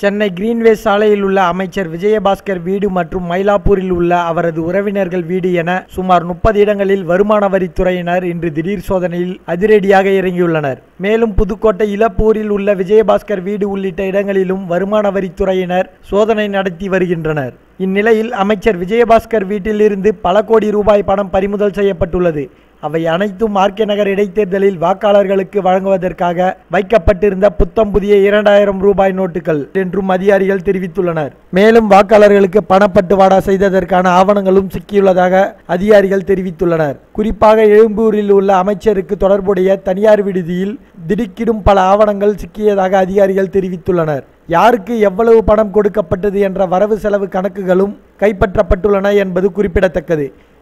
Chennai Greenway சாலையில் உள்ள அமைச்சர் விஜயபாஸ்கர் வீடு மற்றும் மயிலாப்பூரில் உள்ள அவரது உறவினர்கள் வீடு என சுமார் முப்பது இடங்களில் வருமான வரித்துறையினர் இன்று திடீர் சோதனையில் அதிரடியாக இறங்கியுள்ளனர். மேலும் புதுக்கோட்டை இலப்பூரில் உள்ள விஜயபாஸ்கர் வீடு உள்ளிட்ட இடங்களிலும் வருமான வரித்துறையினர் சோதனை நடத்தி வருகின்றனர். இந்நிலையில் அமைச்சர் விஜயபாஸ்கர் வீட்டிலிருந்து பல கோடி ரூபாய் பணம் பறிமுதல் செய்யப்பட்டுள்ளது. அவை அனைத்தும் ஆர்கே நகர் இடைத்தேர்தலில் வாக்காளர்களுக்கு வழங்குவதற்காக வைக்கப்பட்டிருந்த புத்தம் புதிய இரண்டாயிரம் ரூபாய் நோட்டுகள் என்றும் அதிகாரிகள் தெரிவித்துள்ளனர். மேலும் வாக்காளர்களுக்கு பணப்பட்டுவாடா செய்ததற்கான ஆவணங்களும் சிக்கியுள்ளதாக அதிகாரிகள் தெரிவித்துள்ளனர். குறிப்பாக எழும்பூரில் உள்ள அமைச்சருக்கு தொடர்புடைய தனியார் விடுதியில் திடுக்கிடும் பல ஆவணங்கள் சிக்கியதாக அதிகாரிகள் தெரிவித்துள்ளனர். யாருக்கு எவ்வளவு பணம் கொடுக்கப்பட்டது என்ற வரவு செலவு கணக்குகளும் கைப்பற்றப்பட்டுள்ளன என்பது குறிப்பிடத்தக்கது.